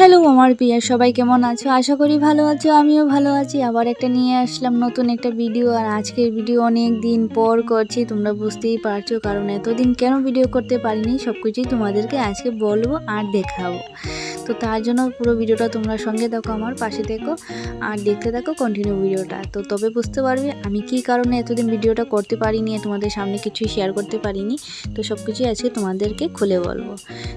Hello আমার প্রিয়া, সবাই কেমন আছো? আশা করি ভালো আছো, আমিও ভালো আছি। আবার একটা নিয়ে আসলাম নতুন একটা ভিডিও, আর আজকের ভিডিও অনেক দিন পর করছি, তোমরা বুঝতেই পারছ, কারণ এতদিন কেন ভিডিও করতে পারিনি সব কিছুই তোমাদেরকে আজকে বলব আর দেখাবো। তো তার জন্য পুরো ভিডিওটা তোমরা সঙ্গে দেখো, আমার পাশে দেখো আর দেখতে থাকো কন্টিনিউ ভিডিওটা। তো তবে বুঝতে পারবে আমি কি কারণে এতদিন ভিডিওটা করতে পারিনি, তোমাদের সামনে কিছুই শেয়ার করতে পারিনি, তো সব কিছুই আজকে তোমাদেরকে খুলে বলব।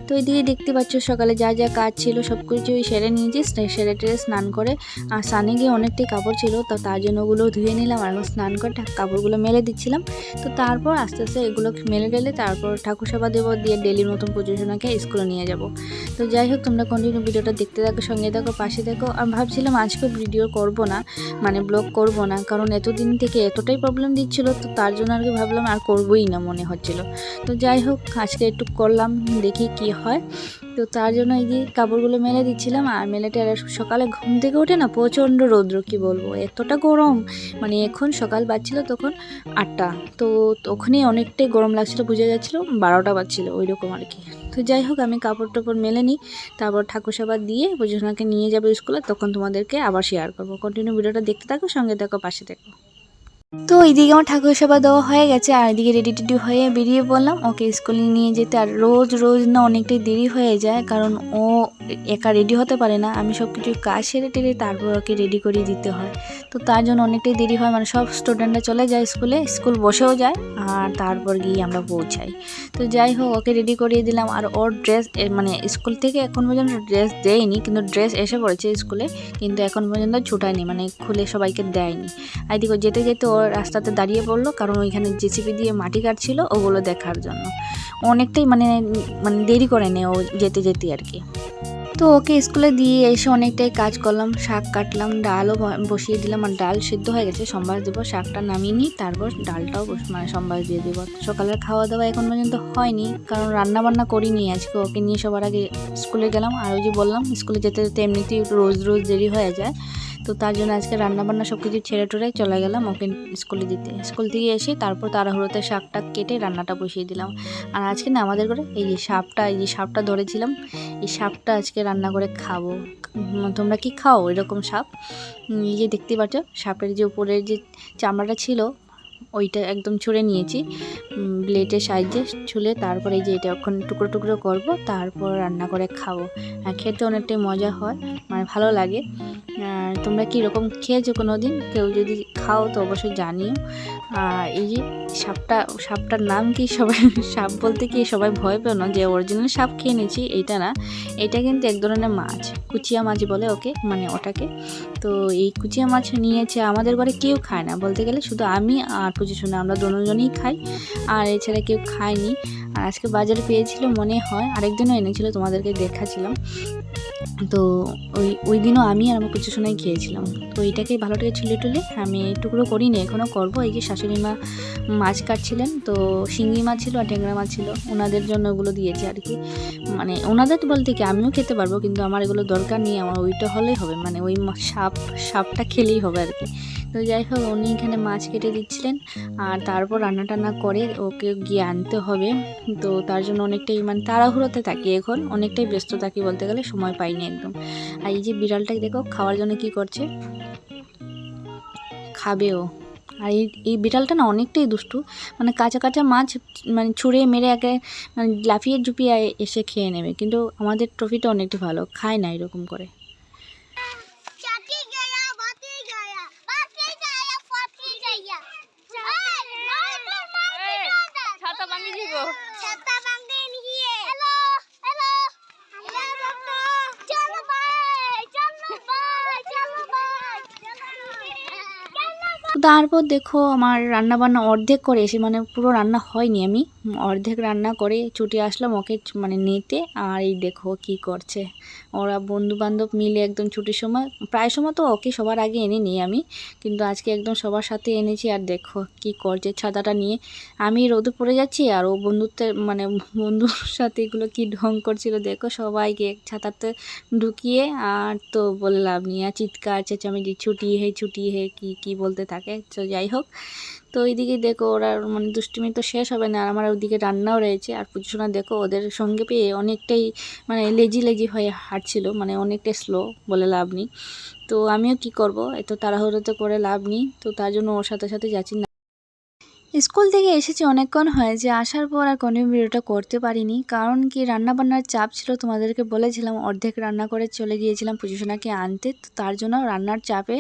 তো এইদিকে দেখতে পাচ্ছ সকালে যা যা কাজ ছিল সব কিছুই সেরে নিয়েছি সেরে টেরে স্নান করে, আর স্নানে গিয়ে অনেকটাই কাপড় ছিল, তো তার জন্য ওগুলো ধুয়ে নিলাম আর স্নান করে কাপড়গুলো মেলে দিচ্ছিলাম। তো তারপর আস্তে আস্তে এগুলো মেলে টেলে তারপর ঠাকুর সেবা দেবো, দিয়ে ডেলির মতন পুজোশোনাকে স্কুলে নিয়ে যাব। তো যাই হোক, তোমরা কন্টিনিউ ভিডিওটা দেখতে থাকো, সঙ্গে থাকো, পাশে থাকো। আমি ভাবছিলাম আজকে ভিডিও করব না মানে ব্লগ করব না, কারণ এতদিন থেকে এতটাই প্রবলেম দিচ্ছিল, তো তার জন্য আর কি ভাবলাম আর করবই না মনে হচ্ছিল। তো যাই হোক, আজকে একটু করলাম, দেখি কি হয়। তো তার জন্য এই যে কাপড়গুলো মেলে দিচ্ছিলাম, আর মেলেটে আর সকালে ঘুম থেকে ওঠে না প্রচণ্ড রৌদ্র, কি বলব? এতটা গরম। মানে এখন সকাল বাজছিল তখন আটটা। তো তখনই অনেকটাই গরম লাগছিল, বোঝা যাচ্ছিল বারোটা বাজছিল ওই রকম আর কি। তো যাই হোক, আমি কাপড় টাপড় মেলে নিই, তারপর ঠাকুর সেবা দিয়ে পুজোনাকে নিয়ে যাব স্কুলে, তখন তোমাদেরকে আবার শেয়ার করব। কন্টিনিউ ভিডিওটা দেখতে থাকো, সঙ্গে থাকো, পাশে থাকো। তো এইদিকে আমার ঠাকুর সেবা দেওয়া হয়ে গেছে, আর এদিকে রেডি টেডি হয়ে বেরিয়ে পড়লাম। ওকে স্কুলে নিয়ে যেতে আর রোজ রোজ না অনেকটাই দেরি হয়ে যায়, কারণ ও একা রেডি হতে পারে না। আমি সব কিছু কাজ সেরে টেরে তারপর ওকে রেডি করিয়ে দিতে হয়। তো তার জন্য অনেকটাই দেরি হয় মানে সব স্টুডেন্টরা চলে যায় স্কুলে স্কুল বসেও যায়, আর তারপর গিয়ে আমরা পৌঁছাই। তো যাই হোক, ওকে রেডি করিয়ে দিলাম, আর ওর ড্রেস মানে স্কুল থেকে এখন পর্যন্ত ড্রেস দেয়নি, কিন্তু ড্রেস এসে পড়েছে স্কুলে কিন্তু এখন পর্যন্ত ছুটায়নি মানে খুলে সবাইকে দেয়নি। আর এদিকে যেতে যেতে ওর রাস্তাতে দাঁড়িয়ে পড়ল, কারণ ওইখানে জেসিপি দিয়ে মাটি কাটছিল ওগুলো দেখার জন্য। অনেকটাই মানে মানে দেরি করে নে ও যেতে যেতে আর কি। তো ওকে স্কুলে দিয়ে এসে অনেকটাই কাজ করলাম, শাক কাটলাম, ডালও বসিয়ে দিলাম, আর ডাল সিদ্ধ হয়ে গেছে, সম্বাস দেবো, শাকটা নামিয়ে নিই, তারপর ডালটাও মানে সম্বাস দিয়ে দেবো। সকালের খাওয়া দাওয়া এখন পর্যন্ত হয়নি, কারণ রান্না বান্না করিনি আজকে, ওকে নিয়ে সবার আগে স্কুলে গেলাম, আর ওই যে বললাম, স্কুলে যেতে যেতে এমনিতেই রোজ রোজ দেরি হয়ে যায় তো তার জন্য আজকে রান্না বান্না সব কিছু ছেড়ে টুড়ে চলে গেলাম ওকে স্কুলে দিতে। স্কুল থেকে এসে তারপর তাড়াহুড়োতে শাকটা কেটে রান্নাটা বসিয়ে দিলাম। আর আজকে না আমাদের করে এই যে সাপটা, এই যে সাপটা ধরেছিলাম, এই সাপটা আজকে রান্না করে খাব। তোমরা কি খাও এরকম সাপ? এই যে দেখতে পাচ্ছ, সাপের যে উপরের যে চামড়াটা ছিল ওইটা একদম ছুঁড়ে নিয়েছি। ব্লেডের সাহায্যে ছুলে তারপরে যে এটা এখন টুকরো টুকরো করব, তারপর রান্না করে খাব। আর খেতে অনেকটাই মজা হয় মানে ভালো লাগে। আর তোমরা কীরকম খেয়েছো কোনো দিন কেউ যদি খাও তো অবশ্যই জানিও। আর এই যে সাপটা, সাপটার নাম কি সবাই, সাপ বলতে কি সবাই ভয় পেও না? যে অরিজিনাল সাপ খেয়ে নিয়েছি, এইটা না। এটা কিন্তু এক ধরনের মাছ, কুচিয়া মাছ বলে ওকে মানে ওটাকে। তো এই কুচিয়া মাছ নিয়েছে আমাদের ঘরে কেউ খায় না। বলতে গেলে শুধু আমি আর পুজো শুনে আমরা দুজনেই খাই, আর এছাড়া কেউ খায়নি। আর আজকে বাজারে পেয়েছিল মনে হয় আরেকদিনও এনেছিল, তোমাদেরকে দেখাছিলাম। তো ওই ওই দিনও আমি আর আমার পুজো শোনাই খেয়েছিলাম। তো এইটাকে ভালো করে ছুলে টুলে আমি টুকরো করিনি, এখনও করব। এই যে শাশুড়ি মা মাছ কাটছিলেন, তো শিঙ্গি মাছ ছিল আর ট্যাংরা মাছ ছিল, ওনাদের জন্য ওগুলো দিয়েছে আর কি। মানে ওনাদের বলতে কি, আমিও খেতে পারব, কিন্তু আমার এগুলো দরকার নেই, আমার ওইটা হলেই হবে। মানে ওই সাপ, সাপটা খেলেই হবে আর কি। তো যাই হোক, উনি এখানে মাছ কেটে দিচ্ছিলেন আর তারপর রান্না টান্না করে ওকে গিয়ে আনতে হবে। তো তার জন্য অনেকটাই মানে তাড়াহুড়োতে থাকি এখন, অনেকটাই ব্যস্ত থাকি বলতে গেলে, সময় পাইনি একদম। আর এই যে বিড়ালটাকে দেখো, খাওয়ার জন্য কি করছে? খাবেও। আর এই এই বিড়ালটা না অনেকটাই দুষ্টু মানে কাঁচা কাঁচা মাছ মানে ছুঁড়ে মেরে একে মানে লাফিয়ে ঝুপিয়ে এসে খেয়ে নেবে। কিন্তু আমাদের ট্রফিটা অনেকটা ভালো, খায় না এরকম করে। তারপর দেখো আমার রান্না বান্না অর্ধেক করে এসে মানে পুরো রান্না হয়নি আমি। অর্ধেক রান্না করে ছুটে আসলাম ওকে মানে নিতে। আর এই দেখো কি করছে। ওরা বন্ধু বান্ধব মিলে একদম ছুটির সময়, প্রায় সময় তো ওকে সবার আগে এনে নিই আমি, কিন্তু আজকে একদম সবার সাথে এনেছি। আর দেখো কি করছে ছাতাটা নিয়ে। আমি রোদে পড়ে যাচ্ছি আর ও বন্ধুত্বের মানে বন্ধুর সাথে এগুলো কি ঢং করছিল দেখো। সবাইকে ছাতাতে ঢুকিয়ে আর তো বললাম নিয়ে চিৎকার চেঁচামেচি, ছুটি হে ছুটি হে, কি কি বলতে থাকে? তো যাই হোক তো ওইদিকে দেখো ওরা মানে দুষ্টুমি তো শেষ হবে না, আর আমার ওইদিকে রান্নাও রয়েছে। আর পুজোশোনা দেখো ওদের সঙ্গে পেয়ে অনেকটাই মানে লেজি লেজি হয়ে হাঁটছিল মানে অনেকটাই স্লো বলে লাভ নেই। তো আমিও কি করব? এত তাড়াহুড়ো তো করে লাভ নেই, তো তার জন্য ওর সাথে সাথে যাচ্ছি না। স্কুল থেকে এসেছি অনেকক্ষণ হয় যে আসার পর আর কোনো ভিডিওটা করতে পারিনি। কারণ কি রান্না বান্নার চাপ ছিল, তোমাদেরকে বলেছিলাম অর্ধেক রান্না করে চলে গিয়েছিলাম পুজোসোনাকে আনতে। তো তার জন্য রান্নার চাপে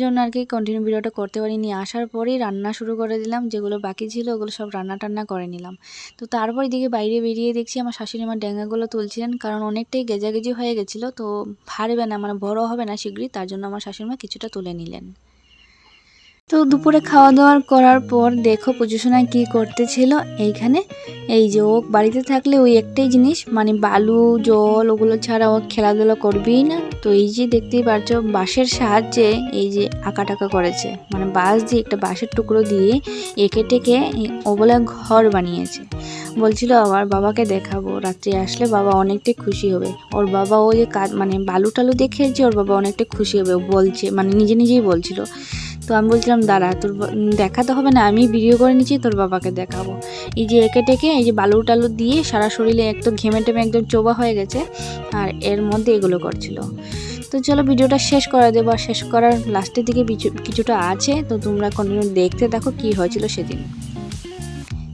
জন্য আর কি কন্টিনিউ ভিডিওটা করতে পারিনি। আসার পরেই রান্না শুরু করে দিলাম, যেগুলো বাকি ছিল ওগুলো সব রান্না টান্না করে নিলাম। তো তারপর এদিকে বাইরে বেরিয়ে দেখছি আমার শাশুড়ি মা ডেঙ্গাগুলো তুলছিলেন, কারণ অনেকটাই গেজাগেজি হয়ে গেছিল। তো ভারবে না মানে বড় হবে না শীঘ্রই, তার জন্য আমার শাশুড়ি মা কিছুটা তুলে নিলেন। তো দুপুরে খাওয়া দাওয়ার করার পর দেখো পুজোসোনা কি করতেছিল এইখানে। এই যে ও বাড়িতে থাকলে ওই একটাই জিনিস মানে বালু, জল, ওগুলো ছাড়া ও খেলাধুলা করবেই না। তো এই যে দেখতেই পারছ বাঁশের সাহায্যে এই যে আঁকা টাকা করেছে। মানে বাঁশ দিয়ে একটা বাঁশের টুকরো দিয়ে এঁকে টেকে ও বলে ঘর বানিয়েছে। বলছিল আবার বাবাকে দেখাবো, রাত্রে আসলে বাবা অনেকটাই খুশি হবে। ওর বাবা ও যে কাজ মানে বালু টালু দেখে যে ওর বাবা অনেকটা খুশি হবে বলছে মানে নিজে নিজেই বলছিল। তো আমি বলছিলাম, দাঁড়া, তোর দেখাতে হবে না আমি ভিডিও করে নিচ্ছি, তোর বাবাকে দেখাবো। এই যে এঁকে টেকে, এই যে বালু টালু দিয়ে সারা শরীরে একদম ঘেমে টেমে একদম চোবা হয়ে গেছে, আর এর মধ্যে এগুলো করছিল। তো চলো ভিডিওটা শেষ করে দেবো, আর শেষ করার লাস্টের দিকে কিছু- কিছুটা আছে, তো তোমরা কন্টিনিউ দেখতে দেখো কি হয়েছিল সেদিন।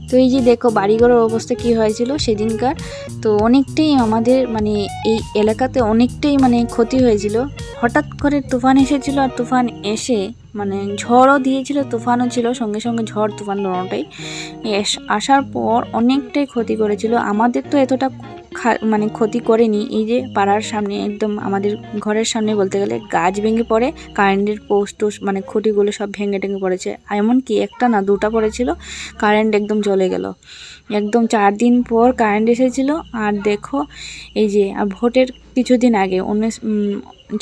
তো এই যে দেখো, বাড়িঘরের অবস্থা কি হয়েছিল সেদিনকার, তো অনেকটাই আমাদের মানে এই এলাকাতে অনেকটাই মানে ক্ষতি হয়েছিল। হঠাৎ করে তুফান এসেছিল, আর তুফান এসে মানে ঝড়ও দিয়েছিল, তুফানও ছিল, সঙ্গে সঙ্গে ঝড়, তুফান দুটোটাই এস- আসার পর অনেকটাই ক্ষতি করেছিল। আমাদের তো এতটা মানে ক্ষতি করেনি। এই যে পাড়ার সামনে একদম আমাদের ঘরের সামনে বলতে গেলে গাছ ভেঙে পড়ে, কারেন্টের পোস্ট মানে খুঁটিগুলো সব ভেঙে টেঙে পড়েছে। এমনকি একটা না, দুটা পড়েছিল, কারেন্ট একদম চলে গেল। একদম চার দিন পর কারেন্ট এসেছিল। আর দেখো, এই যে, আর ভোটের কিছুদিন আগে, উনিশ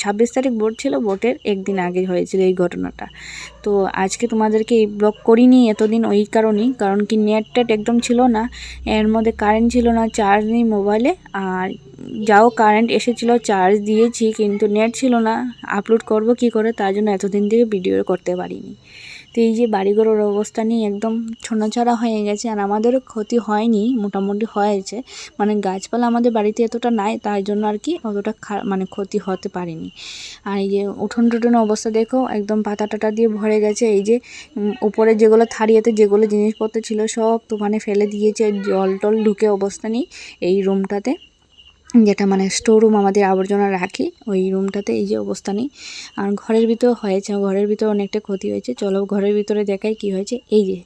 ছাব্বিশ তারিখ ভোট ছিল, ভোটের একদিন আগে হয়েছিল এই ঘটনাটা। তো আজকে তোমাদেরকে এই ব্লগ করিনি এতদিন ওই কারণেই, কারণ কি নেট টেট একদম ছিল না, এর মধ্যে কারেন্ট ছিল না চার্জ নেই মোবাইলে আর যাও কারেন্ট এসেছিল চার্জ দিয়েছি, কিন্তু নেট ছিল না আপলোড করব কি করে, তার জন্য এতদিন থেকে ভিডিও করতে পারিনি। তো এই যে বাড়িঘরের অবস্থা নিয়ে একদম ছোনাছাড়া হয়ে গেছে আর আমাদেরও ক্ষতি হয়নি, মোটামুটি হয়েছে। মানে গাছপালা আমাদের বাড়িতে এতটা নাই, তাই জন্য আর কি অতটা মানে ক্ষতি হতে পারেনি। আর এই যে উঠোন টুঠোনের অবস্থা দেখো, একদম পাতা টাটা দিয়ে ভরে গেছে। এই যে উপরে যেগুলো থারিয়াতে যেগুলো জিনিসপত্র ছিল সব তুফানে ফেলে দিয়েছে জল টল ঢুকে অবস্থা নেই এই রুমটাতে যেটা মানে স্টোর রুম আমাদের আবর্জনা রাখি, ওই রুমটাতে এই যে অবস্থা নেই। আর ঘরের ভিতর হয়েছে, ঘরের ভিতর অনেকটা ক্ষতি হয়েছে। চলো ঘরের ভিতরে দেখাই কি হয়েছে। এই যে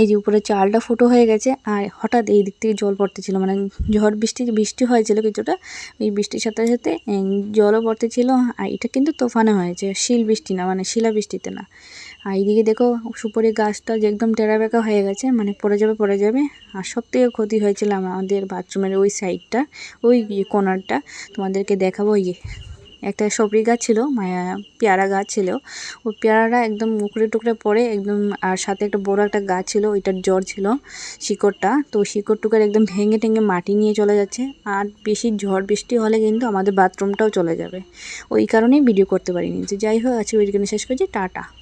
এই যে উপরে চালটা ফুটো হয়ে গেছে, আর হঠাৎ এই দিক থেকে জল পড়তেছিল। মানে ঝড় বৃষ্টি বৃষ্টি হয়েছিল কিছুটা এই বৃষ্টির সাথে সাথে জলও পড়তেছিল। আর এটা কিন্তু তোফানে হয়েছে, শিল বৃষ্টি না মানে শিলা বৃষ্টিতে না। আর এইদিকে দেখো, সুপারি গাছটা যে একদম টেরা বেঁকা হয়ে গেছে মানে পড়ে যাবে পড়ে যাবে। আর সব থেকে ক্ষতি হয়েছিল আমাদের বাথরুমের ওই সাইডটা ওই ইয়ে কর্নারটা, তোমাদেরকে দেখাবো ইয়ে একটা সবরি গাছ ছিল, মায়া পেয়ারা গাছ ছিল। ওই পেয়ারাটা একদম উকড়ে টুকরে পড়ে, একদম, আর সাথে একটা বড় একটা গাছ ছিল, ওইটার জ্বর ছিল শিকড়টা। তো শিকড় টুকর একদম ভেঙে টেঙে মাটি নিয়ে চলে যাচ্ছে, আর বেশি ঝড় বৃষ্টি হলে কিন্তু আমাদের বাথরুমটাও চলে যাবে। ওই কারণেই ভিডিও করতে পারিনি। যে যাই হোক আজকে ভিডিওখানে শেষ করছি। টাটা।